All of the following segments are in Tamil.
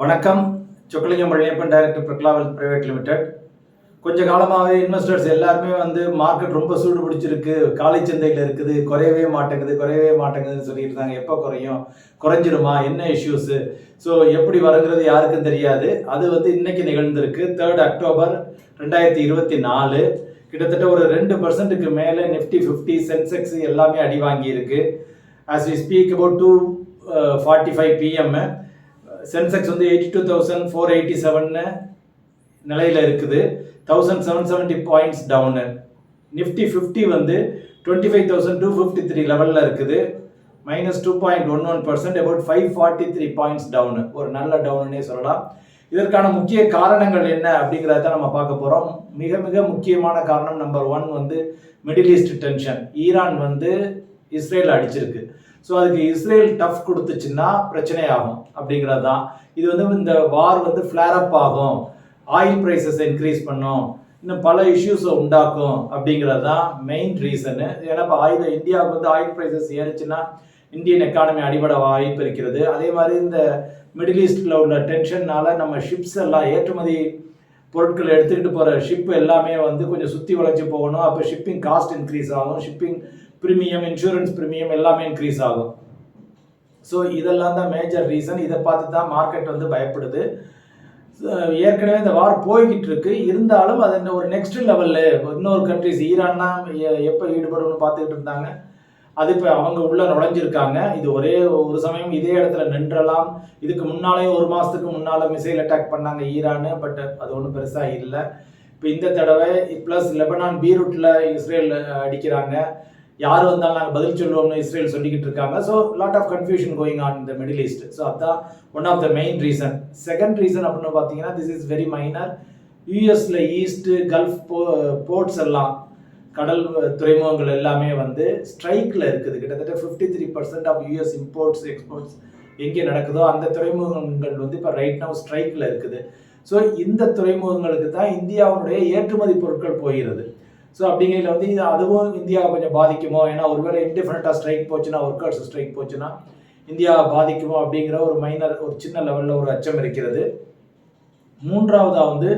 வணக்கம். சொக்கலிங்கம் வழியப்பன் டைரக்டர் பிரக்லாவல் பிரைவேட் லிமிடெட் கொஞ்ச காலமாகவே இன்வெஸ்டர்ஸ் எல்லாருமே வந்து மார்க்கெட் ரொம்ப சூடு பிடிச்சிருக்கு. காலை சந்தையில் இருக்குது. குறையவே மாட்டேங்குது குறையவே மாட்டேங்குதுன்னு சொல்லிட்டு இருந்தாங்க. எப்போ குறையும்? குறைஞ்சிருமா? என்ன இஷ்யூஸு ஸோ எப்படி வருங்கிறது யாருக்கும் தெரியாது. அது வந்து இன்னைக்கு நிகழ்ந்திருக்கு. தேர்ட் அக்டோபர் ரெண்டாயிரத்தி இருபத்தி நாலு. கிட்டத்தட்ட ஒரு ரெண்டு பர்சன்ட்டுக்கு மேலே நிஃப்டி ஃபிஃப்டி சென்செக்ஸ் எல்லாமே அடி வாங்கியிருக்கு. As we speak about two forty five PM Sensex வந்து eighty two thousand four eighty seven நிலையில் இருக்குது. Thousand seven seventy points down Nifty fifty வந்து twenty five thousand two fifty three லெவலில் இருக்குது. Minus two point one one percent about five forty three points down ஒரு நல்ல டவுனுன்னே சொல்லலாம். இதற்கான முக்கிய காரணங்கள் என்ன அப்படிங்கிறத நம்ம பார்க்க போகிறோம் மிக மிக முக்கியமான காரணம் நம்பர் ஒன் வந்து மிடில் ஈஸ்ட் டென்ஷன் ஈரான் வந்து இஸ்ரேல் அடிச்சிருக்கு. ஸோ அதுக்கு இஸ்ரேல் டஃப் கொடுத்துச்சுன்னா பிரச்சனை ஆகும் அப்படிங்கிறது தான் இது வந்து இந்த வார் வந்து ஃப்ளேர் ஆகும். ஆயில் ப்ரைஸஸ் இன்க்ரீஸ் பண்ணும். இன்னும் பல இஷ்யூஸை உண்டாக்கும் அப்படிங்கிறது தான் மெயின் ரீசனு ஏன்னா இப்போ ஆயில் இந்தியாவுக்கு வந்து ஆயில் ப்ரைஸஸ் ஏறிச்சுன்னா இந்தியன் எக்கானமி அடிபட வாய்ப்பு இருக்கிறது. அதே மாதிரி இந்த மிடில் ஈஸ்டில் உள்ள டென்ஷன்னால நம்ம ஷிப்ஸ் எல்லாம் ஏற்றுமதி பொருட்கள் எடுத்துக்கிட்டு போகிற ஷிப் எல்லாமே வந்து கொஞ்சம் சுற்றி உழைச்சி போகணும். அப்போ ஷிப்பிங் காஸ்ட் இன்க்ரீஸ் ஆகும். ஷிப்பிங் ப்ரீமியம் இன்சூரன்ஸ் ப்ரீமியம் எல்லாமே இன்க்ரீஸ் ஆகும். ஸோ இதெல்லாம் தான் மேஜர் ரீசன் இதை பார்த்து தான் மார்க்கெட் வந்து பயப்படுது. ஏற்கனவே இந்த வார் போய்கிட்டு இருக்கு. இருந்தாலும் அது இந்த ஒரு நெக்ஸ்ட் லெவலில் இன்னொரு கண்ட்ரிஸ் ஈரான்னா எப்போ ஈடுபடும்னு பார்த்துக்கிட்டு இருந்தாங்க. அது இப்போ அவங்க உள்ளே நுழைஞ்சிருக்காங்க. இது ஒரே ஒரு சமயம் இதே இடத்துல நின்றலாம். இதுக்கு முன்னாலே ஒரு மாதத்துக்கு முன்னால் மிசைல் அட்டாக் பண்ணாங்க ஈரானு பட் அது ஒன்றும் பெருசாக இல்லை. இப்போ இந்த தடவை ப்ளஸ் லெபனான் பீரூட்டில் இஸ்ரேல் அடிக்கிறாங்க. யார் வந்தாலும் நாங்கள் பதில் சொல்லுவோம்னு இஸ்ரேல் சொல்லிக்கிட்டு இருக்காங்க. So lot of confusion going on இந்த மிடில் ஈஸ்ட் ஸோ அதான் one of the main reason second reason அப்படின்னு பார்த்தீங்கன்னா திஸ் இஸ் வெரி மைனர் யூஎஸில் ஈஸ்ட்டு கல்ஃப் போ போர்ட்ஸ் எல்லாம் கடல் துறைமுகங்கள் எல்லாமே வந்து ஸ்ட்ரைக்கில் இருக்குது. கிட்டத்தட்ட fifty three percent of US imports exports எங்கே நடக்குதோ அந்த துறைமுகங்கள் வந்து இப்போ ரைட் நவ் ஸ்ட்ரைக்கில் இருக்குது. ஸோ இந்த துறைமுகங்களுக்கு தான் இந்தியாவுடைய ஏற்றுமதி பொருட்கள் போகிறது. ஸோ அப்படிங்கையில் வந்து இது அதுவும் இந்தியாவை கொஞ்சம் பாதிக்குமோ? ஏன்னா ஒருவேளை இன்டிஃபினட்டாக ஸ்ட்ரைக் போச்சுன்னா ஒர்க்கர்ஸ் ஸ்ட்ரைக் போச்சுன்னா இந்தியா பாதிக்குமோ? அப்படிங்கிற ஒரு மைனர் ஒரு சின்ன லெவலில் ஒரு அச்சம் இருக்கிறது. மூன்றாவதாக வந்து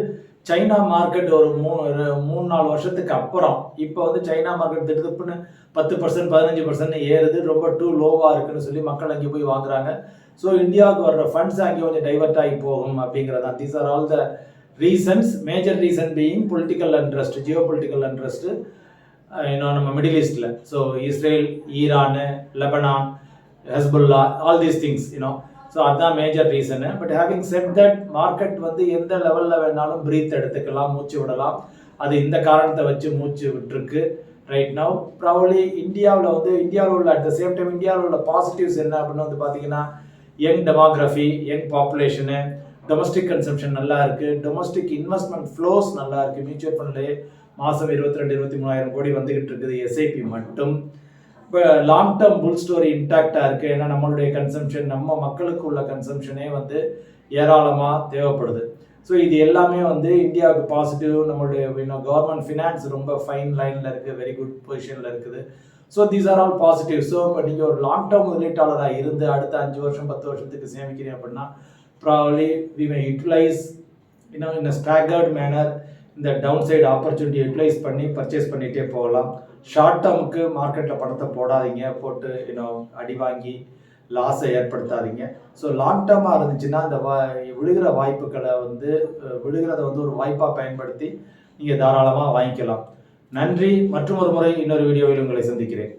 சைனா மார்க்கெட் ஒரு மூணு ஒரு மூணு நாலு வருஷத்துக்கு அப்புறம் இப்போ வந்து சைனா மார்க்கெட் திடுப்புன்னு பத்து பர்சன்ட் பதினஞ்சு பர்சன்ட் ஏறுது. ரொம்ப டூ லோவாக இருக்குன்னு சொல்லி மக்கள் அங்கே போய் வாங்குறாங்க. ஸோ இந்தியாவுக்கு வர்ற ஃபண்ட்ஸ் அங்கே கொஞ்சம் டைவர்ட் ஆகி போகும் அப்படிங்கிறதான். These are all the reasons major reason being political unrest geopolitical interest இன்னும் நம்ம மிடில் ஈஸ்டில் so Israel Iran Lebanon Hezbollah all these things you know so அதுதான் major reason but having said that market வந்து எந்த லெவலில் வேணாலும் ப்ரீத் எடுத்துக்கலாம் மூச்சு விடலாம். அது இந்த காரணத்தை வச்சு மூச்சு விட்டுருக்கு. ரைட் நவ் ப்ராபலி இந்தியாவில் வந்து இந்தியாவில் உள்ள அட் த சேம் டைம் இந்தியாவில் உள்ள பாசிட்டிவ்ஸ் என்ன அப்படின்னு வந்து பார்த்தீங்கன்னா young demography young population domestic consumption நல்லா இருக்கு டொமஸ்டிக் இன்வெஸ்ட்மெண்ட் ஃப்ளோஸ் நல்லா இருக்கு மியூச்சுவல் ஃபண்ட்லேயே மாதம் இருபத்தி ரெண்டு இருபத்தி மூணாயிரம் கோடி வந்துகிட்டு இருக்குது. எஸ்ஐபி மட்டும். இப்போ லாங் டேர்ம் புல் ஸ்டோரி இன்டாக்டாக இருக்குது ஏன்னா நம்மளுடைய கன்சம்ஷன் நம்ம மக்களுக்கு உள்ள கன்சம்ஷனே வந்து ஏராளமாக தேவைப்படுது. ஸோ இது எல்லாமே வந்து இந்தியாவுக்கு பாசிட்டிவ் நம்மளுடைய இன்னும் கவர்மெண்ட் ஃபினான்ஸ் ரொம்ப ஃபைன் லைனில் இருக்குது வெரி குட் பொசிஷனில் இருக்குது. So these are all positive so இப்போ நீங்கள் ஒரு லாங் டேர்ம் முதலீட்டாளராக இருந்து அடுத்த அஞ்சு வருஷம் பத்து வருஷத்துக்கு சேமிக்கிறீங்க அப்படின்னா ப்ராபலி வி மே யூட்டிலைஸ் இன்னும் இந்த ஸ்டாகர்ட் மேனர் இந்த டவுன் சைடு ஆப்பர்ச்சுனிட்டி யூட்டிலைஸ் பண்ணி பர்ச்சேஸ் பண்ணிகிட்டே போகலாம். ஷார்ட் டேர்முக்கு மார்க்கெட்டில் பணத்தை போடாதீங்க போட்டு இன்னும் அடி வாங்கி லாஸை ஏற்படுத்தாதீங்க. ஸோ லாங் டேர்மாக இருந்துச்சுன்னா அந்த வா விழுகிற வாய்ப்புகளை வந்து விழுகிறத வந்து ஒரு வாய்ப்பாக பயன்படுத்தி நீங்கள் தாராளமாக வாங்கிக்கலாம். நன்றி மற்றும் ஒரு முறை இன்னொரு வீடியோவில் உங்களை சந்திக்கிறேன்.